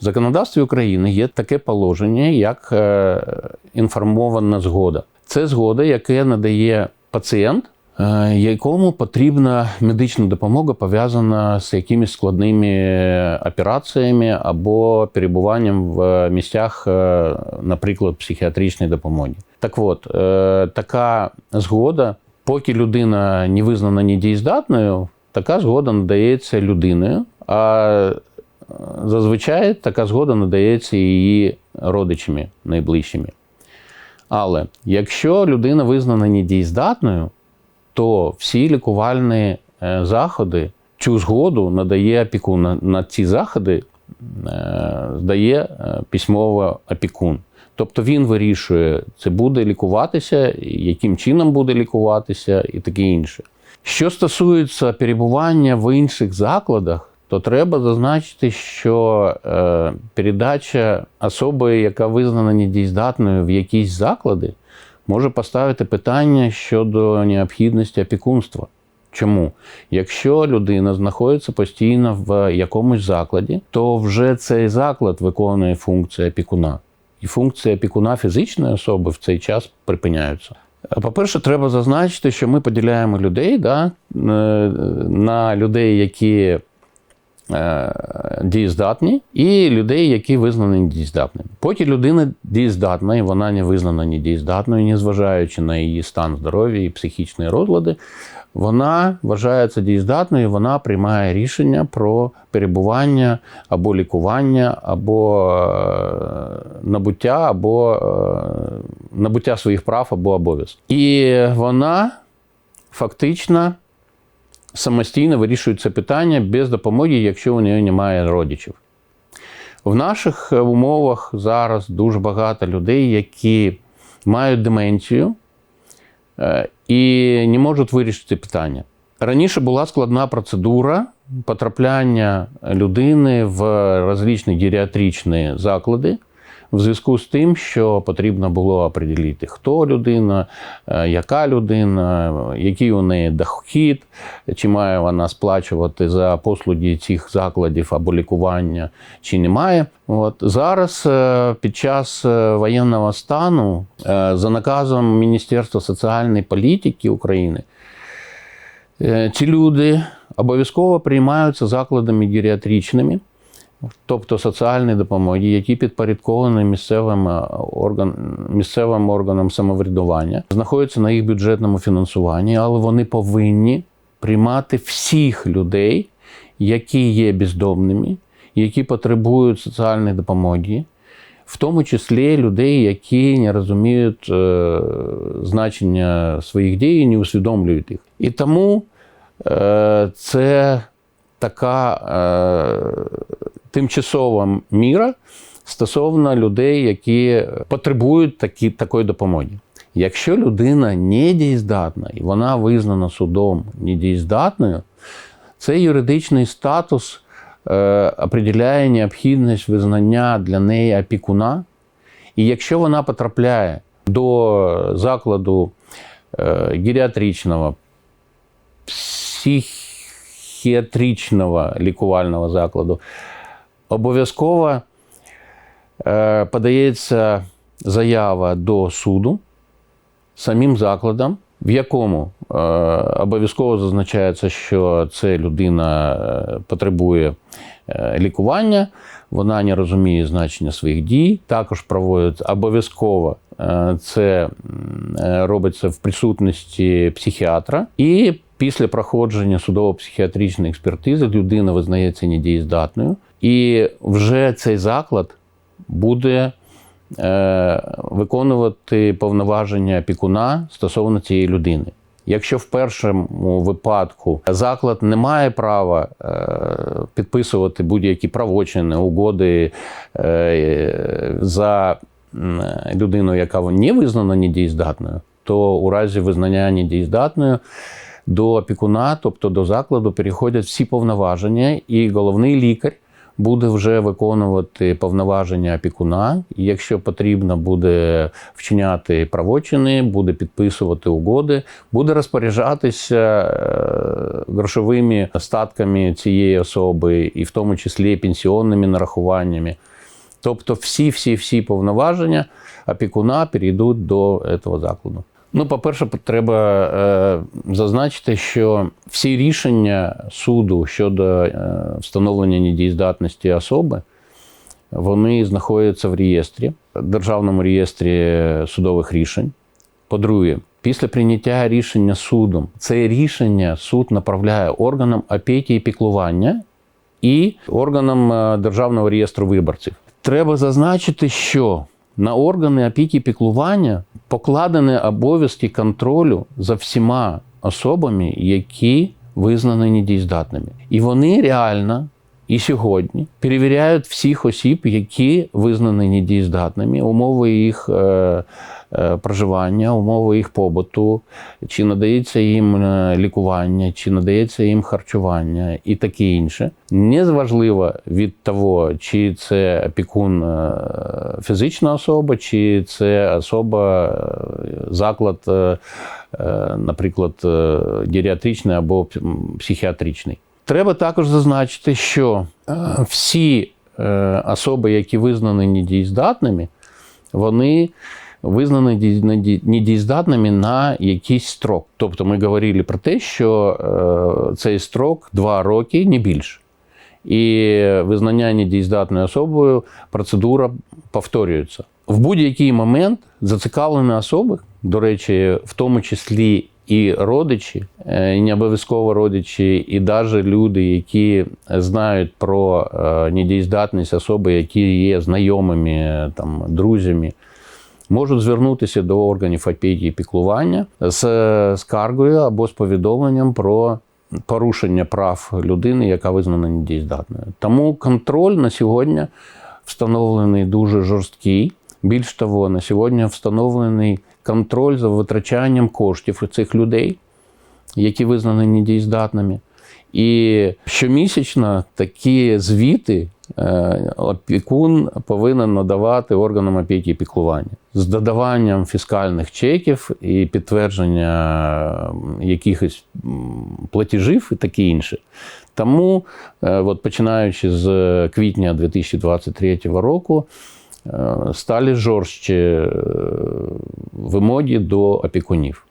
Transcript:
В законодавстві України є таке положення, як е, інформована згода. Це згода, яке надає пацієнт, е, якому потрібна медична допомога пов'язана з якимись складними операціями або перебуванням в місцях, е, наприклад, психіатричної допомоги. Так от, така згода, поки людина не визнана недієздатною, така згода надається людиною. А зазвичай така згода надається її родичами найближчими. Але якщо людина визнана недієздатною, то всі лікувальні е, заходи, цю згоду надає опікун. На, ці заходи е, здає е, письмово опікун. Тобто він вирішує, це буде лікуватися, яким чином буде лікуватися і таке інше. Що стосується перебування в інших закладах, то треба зазначити, що е, передача особи, яка визнана недієздатною в якісь заклади, може поставити питання щодо необхідності опікунства. Чому? Якщо людина знаходиться постійно в якомусь закладі, то вже цей заклад виконує функцію опікуна. І функція опікуна фізичної особи в цей час припиняються. По-перше, треба зазначити, що ми поділяємо людей да, е, на людей, які дієздатні, і людей, які визнані недієздатними. Поки людина дієздатна, і вона не визнана недієздатною, незважаючи на її стан здоров'я і психічні розлади, вона вважається дієздатною, вона приймає рішення про перебування або лікування, або е, набуття, або е, набуття своїх прав або обов'язків. І вона фактично самостійно вирішує це питання без допомоги, якщо у неї немає родичів. В наших умовах зараз дуже багато людей, які мають деменцію е, і не можуть вирішити питання. Раніше була складна процедура потрапляння людини в различні геріатричні заклади в зв'язку з тим, що потрібно було определити, хто людина, е, яка людина, який у неї дохід, чи має вона сплачувати за послуги цих закладів або лікування, чи не має. От зараз е, під час е, воєнного стану за наказом Міністерства соціальної політики України. Ці люди обов'язково приймаються закладами геріатричними, тобто соціальної допомоги, які підпорядковані місцевим, орган, місцевим органам самоврядування, знаходяться на їх бюджетному фінансуванні, але вони повинні приймати всіх людей, які є бездомними, які потребують соціальної допомоги. В тому числі людей, які не розуміють е, значення своїх дій, не усвідомлюють їх. І тому е, це така е, тимчасова міра стосовно людей, які потребують такі, такої допомоги. Якщо людина недієздатна і вона визнана судом недієздатною, цей юридичний статус е, определяє необхідність визнання для неї опікуна. І якщо вона потрапляє до закладу е, геріатричного, психіатричного лікувального закладу, обов'язково е, подається заява до суду самим закладом, в якому е, обов'язково зазначається, що це людина е, потребує лікування, вона не розуміє значення своїх дій. Також проводять обов'язково це робиться в присутності психіатра. І після проходження судово-психіатричної експертизи людина визнається недієздатною. І вже цей заклад буде е, виконувати повноваження опікуна стосовно цієї людини. Якщо в першому випадку заклад не має права е, підписувати будь-які правочини, угоди е, за людину, яка не визнана недієздатною, то у разі визнання недієздатною до опікуна, тобто до закладу, переходять всі повноваження, і головний лікар буде вже виконувати повноваження опікуна. І якщо потрібно буде вчиняти правочини, буде підписувати угоди, буде розпоряджатися е, грошовими статками цієї особи, і в тому числі пенсіонними нарахуваннями. Тобто всі-всі-всі повноваження опікуна перейдуть до цього закладу. Ну, по-перше, треба е, зазначити, що всі рішення суду щодо е, встановлення недієздатності особи, вони знаходяться в реєстрі, державному реєстрі судових рішень. По-друге, після прийняття рішення судом, це рішення суд направляє органам опіки і піклування і органам е, Державного реєстру виборців. Треба зазначити, що на органи опіки піклування покладені обов'язки контролю за всіма особами, які визнані недієздатними. І вони реально і сьогодні перевіряють всіх осіб, які визнані недієздатними, умови їх е, е, проживання, умови їх побуту, чи надається їм е, лікування, чи надається їм харчування і таке інше. Незважливо від того, чи це опікун фізична особа, чи це особа, заклад, наприклад, геріатричний або психіатричний. Треба також зазначити, що е, всі е, особи, які визнані недієздатними, вони визнані ді- недієздатними на якийсь строк. Тобто ми говорили про те, що е, цей строк 2 роки, не більше. І визнання недієздатною особою процедура повторюється. В будь-який момент зацікавлені особи, до речі, в тому числі і родичі, е, і не обов'язково родичі, і навіть люди, які знають про е, недієздатність особи, які є знайомими, е, там, друзями, можуть звернутися до органів опіки і піклування з скаргою або з повідомленням про порушення прав людини, яка визнана недієздатною. Тому контроль на сьогодні встановлений дуже жорсткий. Більш того, на сьогодні встановлений контроль за витрачанням коштів цих людей, які визнані недієздатними. І щомісячно такі звіти е, опікун повинен надавати органам опіки і піклування з додаванням фіскальних чеків і підтвердження якихось платежів і таке інше. Тому, е, от починаючи з квітня 2023 року, стали жорстче е, вимоги до опікунів.